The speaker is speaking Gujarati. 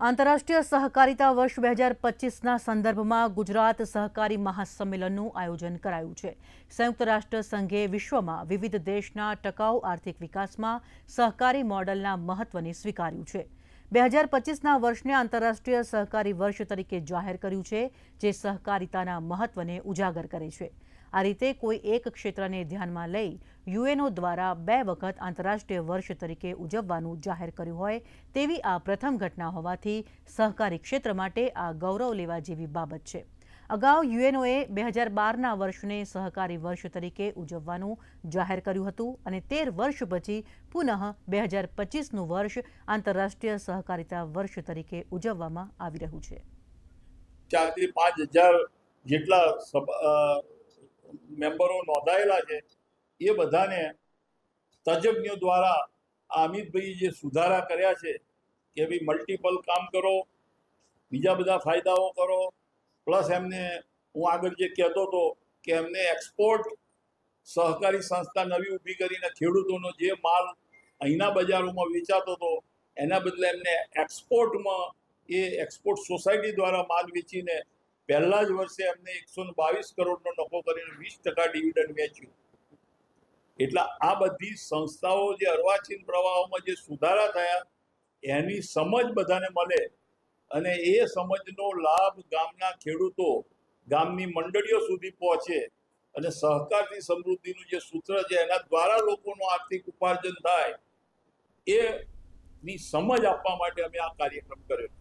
આંતરરાષ્ટ્રીય સહકારિતા વર્ષ બે હજાર પચીસના સંદર્ભમાં ગુજરાત સહકારી મહાસંમેલનનું આયોજન કરાયું છે. સંયુક્ત રાષ્ટ્ર સંઘે વિશ્વમાં વિવિધ દેશના ટકાઉ આર્થિક વિકાસમાં સહકારી મોડલના મહત્વને સ્વીકાર્યું છે. બે હજાર પચીસના વર્ષને આંતરરાષ્ટ્રીય સહકારી વર્ષ તરીકે જાહેર કર્યું છે, જે સહકારિતાના મહત્વને ઉજાગર કરે છે. આ રીતે કોઈ એક ક્ષેત્રને ધ્યાનમાં લઈ યુએનઓ દ્વારા બે વખત આંતરરાષ્ટ્રીય વર્ષ તરીકે ઉજવવાનું જાહેર કર્યું હોય, તેવી આ પ્રથમ ઘટના હોવાથી સહકારી ક્ષેત્ર માટે આ ગૌરવ લેવા જેવી બાબત છે. અગાઉ યુએનઓએ બે હજાર બારના વર્ષને સહકારી વર્ષ તરીકે ઉજવવાનું જાહેર કર્યું હતું અને તેર વર્ષ પછી પુનઃ બે હજાર પચીસનું વર્ષ આંતરરાષ્ટ્રીય સહકારિતા વર્ષ તરીકે ઉજવવામાં આવી રહ્યું છે. ચારથી પાંચ હજાર જેટલા મેમ્બરો નોંધાયેલા છે, એ બધાને તજજ્ઞો દ્વારા આ અમિતભાઈ જે સુધારા કર્યા છે કે ભાઈ મલ્ટિપલ કામ કરો, બીજા બધા ફાયદાઓ કરો પ્લસ એમને હું આગળ જે કહેતો હતો કે એમને એક્સપોર્ટ સહકારી સંસ્થા નવી ઊભી કરીને ખેડૂતોનો જે માલ અહીંના બજારોમાં વેચાતો હતો, એના બદલે એમને એક્સપોર્ટમાં એ એક્સપોર્ટ સોસાયટી દ્વારા માલ વેચીને પહેલા જ વર્ષે એમને એકસો બાવીસ કરોડનો નફો કરીને વીસ ટકા ડિવિડન્ડ વેચ્યું. એટલે આ બધી સંસ્થાઓ જે અર્વાચીન પ્રવાહોમાં જે સુધારા થયા, એની સમજ બધાને મળે અને એ સમજનો લાભ ગામના ખેડૂતો ગામની મંડળીઓ સુધી પહોંચે અને સહકારથી સમૃદ્ધિનું જે સૂત્ર છે, એના દ્વારા લોકોનું આર્થિક ઉપાર્જન થાય એ ની સમજ આપવા માટે અમે આ કાર્યક્રમ કર્યો